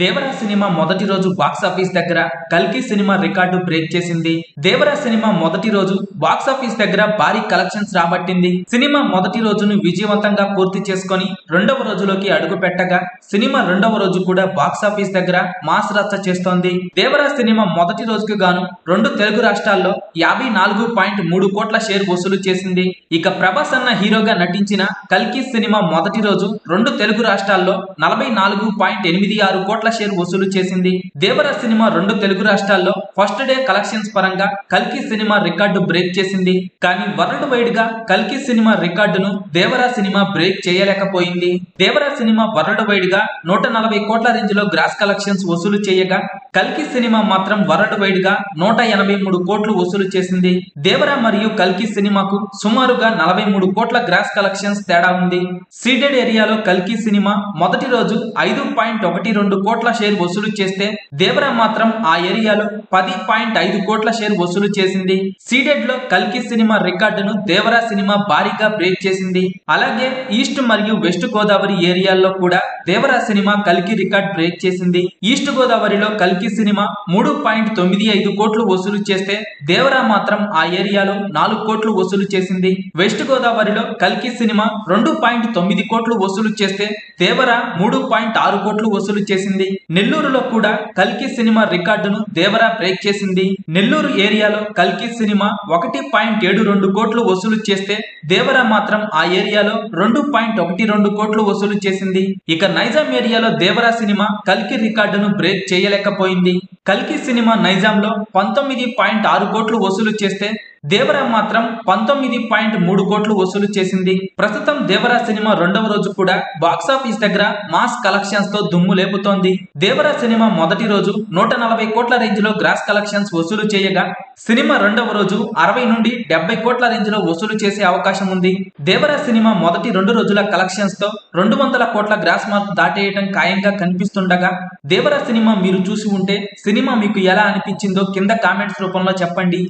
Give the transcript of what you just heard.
Devara cinema మొదటి రోజు box office దగ్గర కల్కి సినిమా రికార్డు బ్రేక్ చేసింది. దేవరా సినిమా మొదటి రోజు బాక్స్ ఆఫీస్ దగ్గర భారీ కలెక్షన్స్ రాబట్టింది. సినిమా మొదటి రోజును విజయవంతంగా పూర్తి చేసుకొని రెండవ రోజులోకి అడుగు పెట్టగా సినిమా రెండవ రోజు కూడా బాక్స్ ఆఫీస్ దగ్గర మాస్ రచ్చ చేస్తోంది. దేవరా సినిమా మొదటి రోజుకు గాను రెండు తెలుగు రాష్ట్రాల్లో యాభై నాలుగు పాయింట్ మూడు కోట్ల షేర్ వసూలు చేసింది. ఇక ప్రభాస్ అన్న హీరోగా నటించిన కల్కి సినిమా మొదటి రోజు రెండు తెలుగు రాష్ట్రాల్లో నలభై నాలుగు పాయింట్ ఎనిమిది ఆరు కోట్ల షేర్ వసూలు చేసింది? దేవర సినిమా రెండు తెలుగు రాష్ట్రాల్లో ఫస్ట్ డే కలెక్షన్స్ పరంగా కల్కి సినిమా రికార్డు బ్రేక్ చేసింది. కానీ వరల్డ్ వైడ్గా కల్కి సినిమా రికార్డును దేవరా సినిమా బ్రేక్ చేయలేకపోయింది. దేవరా సినిమా వరల్డ్ వైడ్గా నూట నలభై కోట్ల రేంజ్లో గ్రాస్ కలెక్షన్స్ వసూలు చేయగా కల్కి సినిమా మాత్రం వరల్డ్ వైడ్గా నూట ఎనభై మూడు కోట్లు వసూలు చేసింది. దేవరా మరియు కల్కి సినిమాకు సుమారుగా నలభై మూడు కోట్ల గ్రాస్ కలెక్షన్స్ తేడా ఉంది. సీడెడ్ ఏరియాలో కల్కి సినిమా మొదటి రోజు ఐదు పాయింట్ ఒకటి రెండు కోట్ల షేర్ వసూలు చేస్తే దేవరా మాత్రం ఆ ఏరియాలో పది పాయింట్ ఐదు కోట్ల షేర్ వసూలు చేసింది. సీడెడ్లో కల్కి సినిమా రికార్డును దేవరా సినిమా భారీగా బ్రేక్ చేసింది. అలాగే ఈస్ట్ మరియు వెస్ట్ గోదావరి ఏరియాల్లో కూడా దేవరా సినిమా కల్కి రికార్డ్ బ్రేక్ చేసింది. ఈస్ట్ గోదావరిలో కల్కి సినిమా మూడు పాయింట్ తొమ్మిది ఐదు కోట్లు వసూలు చేస్తే దేవరా మాత్రం ఆ ఏరియాలో నాలుగు కోట్లు వసూలు చేసింది. వెస్ట్ గోదావరిలో కల్కి సినిమా రెండు పాయింట్ తొమ్మిది కోట్లు వసూలు చేస్తే దేవరా మూడు పాయింట్ ఆరు కోట్లు వసూలు చేసింది. నెల్లూరులో కూడా కల్కి సినిమా రికార్డును దేవరా బ్రేక్ చేసింది. నెల్లూరు ఏరియాలో కల్కి సినిమా ఒకటి పాయింట్ ఏడు రెండు కోట్లు వసూలు చేస్తే దేవరా మాత్రం ఆ ఏరియాలో రెండు పాయింట్ ఒకటి రెండు కోట్లు వసూలు చేసింది. ఇక నైజాం ఏరియాలో దేవరా సినిమా కల్కి రికార్డును బ్రేక్ చేయలేకపోయింది. కల్కి సినిమా నైజాంలో పంతొమ్మిది పాయింట్ ఆరు కోట్లు వసూలు చేస్తే దేవరా మాత్రం పంతొమ్మిది పాయింట్ మూడు కోట్లు వసూలు చేసింది. ప్రస్తుతం దేవరా సినిమా రెండవ రోజు కూడా బాక్స్ ఆఫీస్ దగ్గర మాస్ కలెక్షన్స్తో దుమ్ము లేపుతోంది. దేవరా సినిమా మొదటి రోజు నూట నలభై కోట్ల రేంజ్లో గ్రాస్ కలెక్షన్స్ వసూలు చేయగా సినిమా రెండవ రోజు అరవై నుండి డెబ్బై కోట్ల రేంజ్లో వసూలు చేసే అవకాశం ఉంది. దేవరా సినిమా మొదటి రెండు రోజుల కలెక్షన్స్తో రెండు వందల కోట్ల గ్రాస్ మార్క్ దాటేయటం ఖాయంగా కనిపిస్తుండగా దేవరా సినిమా మీరు చూసి ఉంటే సినిమా మీకు ఎలా అనిపించిందో కింద కామెంట్స్ రూపంలో చెప్పండి.